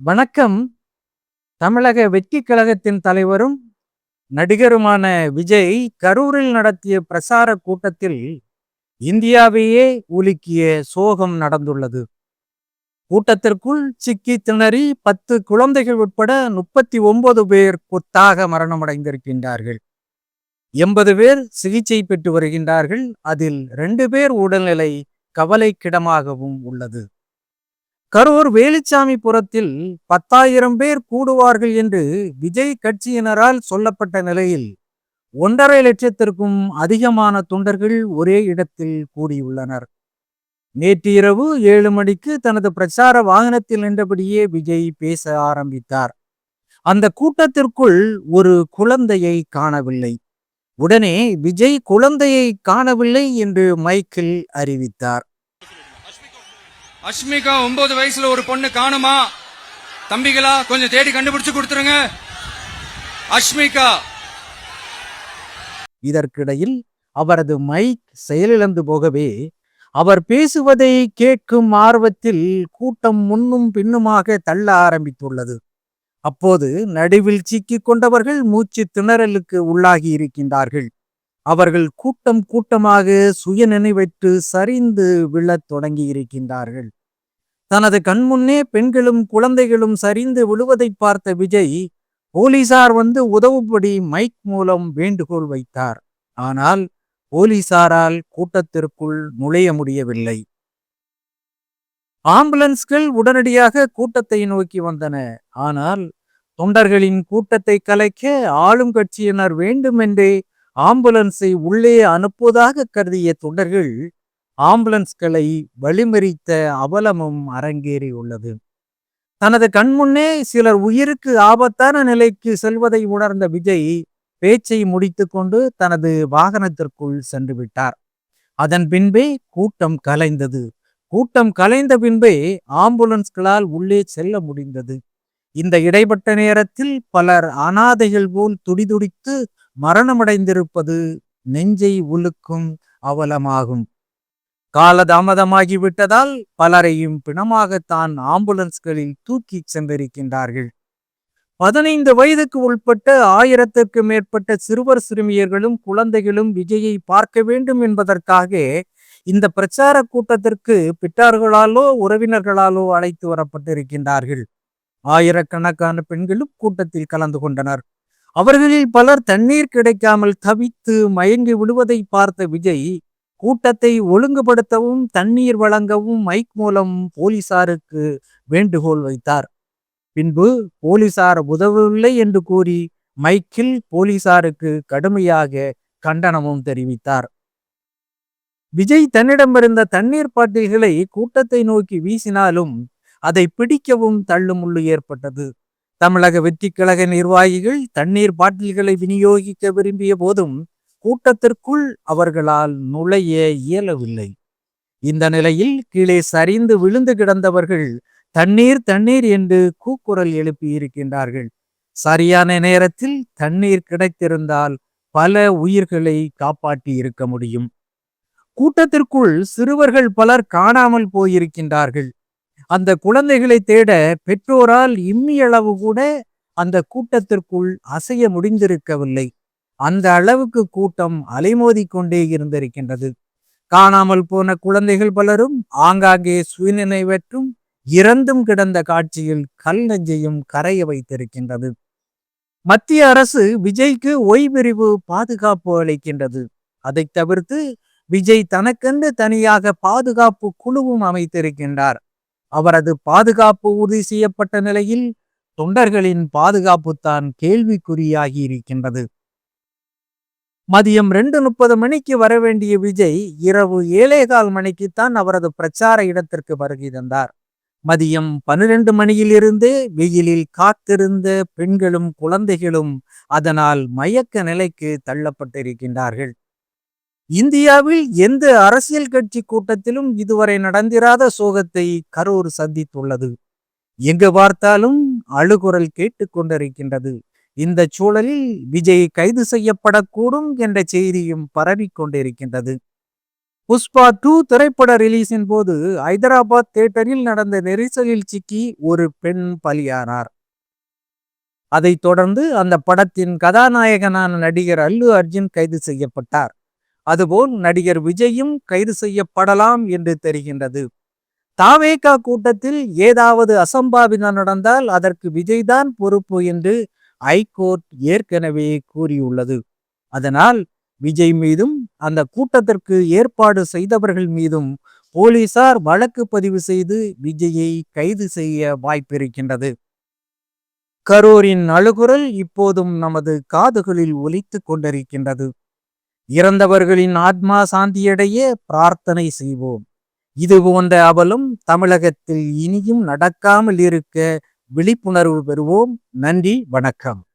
வணக்கம். தமிழக வெற்றி கழகத்தின் தலைவரும் நடிகருமான விஜய் கரூரில் நடத்திய பிரசார கூட்டத்தில் இந்தியாவையே உலுக்கிய சோகம் நடந்துள்ளது. கூட்டத்திற்குள் சிக்கி திணறி பத்து குழந்தைகள் உட்பட முப்பத்தி ஒன்பது பேர் கொத்தாக மரணமடைந்திருக்கின்றார்கள். எண்பது பேர் சிகிச்சை பெற்று வருகின்றார்கள். அதில் ரெண்டு பேர் உடல்நிலை கவலைக்கிடமாகவும் உள்ளது. கரூர் வேலுச்சாமி புறத்தில் பத்தாயிரம் பேர் கூடுவார்கள் என்று விஜய் கட்சியினரால் சொல்லப்பட்ட நிலையில் ஒன்றரை லட்சத்திற்கும் அதிகமான தொண்டர்கள் ஒரே இடத்தில் கூடியுள்ளனர். நேற்று இரவு ஏழு மணிக்கு தனது பிரச்சார வாகனத்தில் நின்றபடியே விஜய் பேச ஆரம்பித்தார். அந்த கூட்டத்திற்குள் ஒரு குழந்தையை காணவில்லை. உடனே விஜய் குழந்தையை காணவில்லை என்று மைக்கில் அறிவித்தார். அஷ்மிகா ஒன்பது வயசுல ஒரு பொண்ணு காணுமா? தம்பிகளா கொஞ்சம் தேடி கண்டுபிடிச்சு கொடுத்துருங்க. அஷ்மிகா. இதற்கிடையில் அவரது மைக் செயலிழந்து போகவே அவர் பேசுவதை கேட்கும் ஆர்வத்தில் கூட்டம் முன்னும் பின்னுமாக தள்ள ஆரம்பித்துள்ளது. அப்போது நடுவில் சிக்கிக் கொண்டவர்கள் மூச்சு திணறலுக்கு உள்ளாகி இருக்கின்றார்கள். அவர்கள் கூட்டம் கூட்டமாக சுய நினைவற்று சரிந்து விழத் தொடங்கி இருக்கின்றார்கள் தனது கண்முன்னே பெண்களும் குழந்தைகளும் சரிந்து விழுவதை பார்த்த விஜய் போலீசார் வந்து உதவும்படி மைக் மூலம் வேண்டுகோள் வைத்தார். ஆனால் போலீசாரால் கூட்டத்திற்குள் நுழைய முடியவில்லை. ஆம்புலன்ஸ்கள் உடனடியாக கூட்டத்தை நோக்கி வந்தன. ஆனால் தொண்டர்களின் கூட்டத்தை கலைக்க ஆளும் கட்சியினர் வேண்டுமென்றே ஆம்புலன்ஸை உள்ளே அனுப்புவதாக கருதிய தொண்டர்கள் ஆம்புலன்ஸ்களை வழிமறித்த அவலமும் அரங்கேறியுள்ளது. தனது கண்முன்னே சிலர் உயிருக்கு ஆபத்தான நிலைக்கு செல்வதை உணர்ந்த விஜய் பேச்சை முடித்துக்கொண்டு தனது வாகனத்திற்குள் சென்று விட்டார். அதன் பின்பே கூட்டம் கலைந்தது. கூட்டம் கலைந்த பின்பே ஆம்புலன்ஸ்களால் உள்ளே செல்ல முடிந்தது. இந்த இடைப்பட்ட நேரத்தில் பலர் அனாதைகள் போல் துடிதுடித்து மரணமடைந்திருப்பது நெஞ்சை உலுக்கும் அவலமாகும். காலதாமதமாகிவிட்டதால் பலரையும் பிணமாகத்தான் ஆம்புலன்ஸ்களில் தூக்கி சென்றிருக்கின்றார்கள். பதினைந்து வயதுக்கு உட்பட்ட ஆயிரத்திற்கு மேற்பட்ட சிறுவர் சிறுமியர்களும் குழந்தைகளும் விஜயை பார்க்க வேண்டும் என்பதற்காக இந்த பிரச்சார கூட்டத்திற்கு பெற்றார்களாலோ உறவினர்களாலோ அழைத்து வரப்பட்டிருக்கின்றார்கள். ஆயிரக்கணக்கான பெண்களும் கூட்டத்தில் கலந்து கொண்டனர். அவர்களில் பலர் தண்ணீர் கிடைக்காமல் தவித்து மயங்கி விடுவதை பார்த்த விஜய் கூட்டத்தை ஒழுங்குபடுத்தவும் தண்ணீர் வழங்கவும் மைக் மூலம் போலீசாருக்கு வேண்டுகோள் வைத்தார். பின்பு போலீசார் உதவவில்லை என்று கூறி மைக்கில் போலீசாருக்கு கடுமையாக கண்டனமும் தெரிவித்தார். விஜய் தன்னிடமிருந்த தண்ணீர் பாட்டில்களை கூட்டத்தை நோக்கி வீசினாலும் அதை பிடிக்கவும் தள்ளுமுள்ளு ஏற்பட்டது. தமிழக வெற்றிக்கழக நிர்வாகிகள் தண்ணீர் பாட்டில்களை விநியோகிக்க விரும்பிய போதும் கூட்டத்திற்குள் அவர்களால் நுழைய இயலவில்லை. இந்த நிலையில் கீழே சரிந்து விழுந்து கிடந்தவர்கள் தண்ணீர் தண்ணீர் என்று கூக்குரல் எழுப்பி இருக்கின்றார்கள் சரியான நேரத்தில் தண்ணீர் கிடைத்திருந்தால் பல உயிர்களை காப்பாற்றி இருக்க முடியும். கூட்டத்திற்குள் சிறுவர்கள் பலர் காணாமல் போயிருக்கின்றார்கள். அந்த குழந்தைகளை தேட பெற்றோரால் இம்மியளவு கூட அந்த கூட்டத்திற்குள் அசைய முடிந்திருக்கவில்லை. அந்த அளவுக்கு கூட்டம் அலைமோதி கொண்டே இருந்திருக்கின்றது. காணாமல் போன குழந்தைகள் பலரும் ஆங்காங்கே சுயநினைவற்றும் இறந்தும் கிடந்த காட்சியில் கல் நெஞ்சையும் கரைய வைத்திருக்கின்றது. மத்திய அரசு விஜய்க்கு ஓய்வெறிவு பாதுகாப்பு அளிக்கின்றது. அதை தவிர்த்து விஜய் தனக்கென்று தனியாக பாதுகாப்பு குழுவும் அமைத்திருக்கின்றார். அவரது பாதுகாப்பு உறுதி செய்யப்பட்ட நிலையில் தொண்டர்களின் பாதுகாப்பு தான் கேள்விக்குறியாகி இருக்கின்றது. மதியம் ரெண்டு முப்பது மணிக்கு வர வேண்டிய விஜய் இரவு ஏழேகால் மணிக்குத்தான் அவரது பிரச்சார இடத்திற்கு வருகை தந்தார். மதியம் பன்னிரண்டு மணியிலிருந்து வெயிலில் காத்திருந்த பெண்களும் குழந்தைகளும் அதனால் மயக்க நிலைக்கு தள்ளப்பட்டிருக்கின்றார்கள். இந்தியாவில் எந்த அரசியல் கட்சி கூட்டத்திலும் இதுவரை நடந்திராத சோகத்தை கரூர் சந்தித்துள்ளது. எங்கு பார்த்தாலும் அழுகுரல் கேட்டுக்கொண்டிருக்கின்றது இந்த சூழலில் விஜய் கைது செய்யப்படக்கூடும் என்ற செய்தியும் பரவிக் கொண்டிருக்கின்றது. புஷ்பா டூ திரைப்பட ரிலீஸின் போது ஐதராபாத் தியேட்டரில் நடந்த நெரிசலில் சிக்கி ஒரு பெண் பலியானார். அதைத் தொடர்ந்து அந்த படத்தின் கதாநாயகனான நடிகர் அல்லு அர்ஜுன் கைது செய்யப்பட்டார். அதுபோல் நடிகர் விஜயும் கைது செய்யப்படலாம் என்று தெரிகின்றது. தாவேகா கூட்டத்தில் ஏதாவது அசம்பாவிதம் நடந்தால் அதற்கு விஜய்தான் பொறுப்பு என்று ஐகோர்ட் ஏற்கனவே கூறியுள்ளது. அதனால் விஜய் மீதும் அந்த கூட்டத்திற்கு ஏற்பாடு செய்தவர்கள் மீதும் போலீசார் வழக்கு பதிவு செய்து விஜயை கைது செய்ய வாய்ப்பிருக்கின்றது. கரூரின் அழுகுரல் இப்போதும் நமது காதுகளில் ஒலித்துக் கொண்டிருக்கின்றது. இறந்தவர்களின் ஆத்மா சாந்தியடைய பிரார்த்தனை செய்வோம். இது போன்ற அவலும் தமிழகத்தில் இனியும் நடக்காமல் இருக்க விழிப்புணர்வு பெறுவோம். நன்றி வணக்கம்.